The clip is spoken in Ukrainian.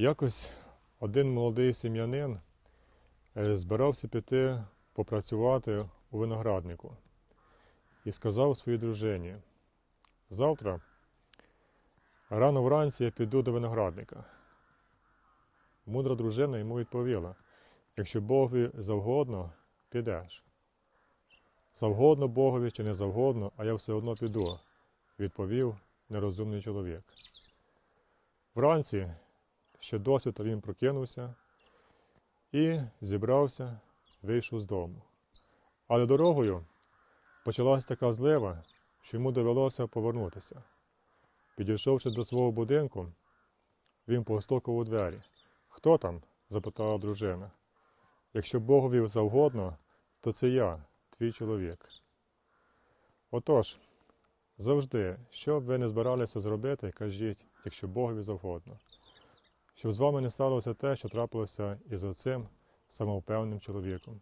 Якось один молодий сім'янин е, збирався піти попрацювати у винограднику і сказав своїй дружині: завтра рано вранці я піду до виноградника. Мудра дружина йому відповіла: якщо Богові завгодно, підеш. Завгодно Богові чи не завгодно, а я все одно піду, відповів нерозумний чоловік. Вранці ще досвіта він прокинувся і зібрався, вийшов з дому. Але дорогою почалась така злива, що йому довелося повернутися. Підійшовши до свого будинку, він постукав у двері. Хто там? запитала дружина. Якщо Богові завгодно, то це я, твій чоловік. Отож, завжди, що б ви не збиралися зробити, кажіть, якщо Богові завгодно щоб з вами не сталося те, що трапилося із оцим самовпевним чоловіком.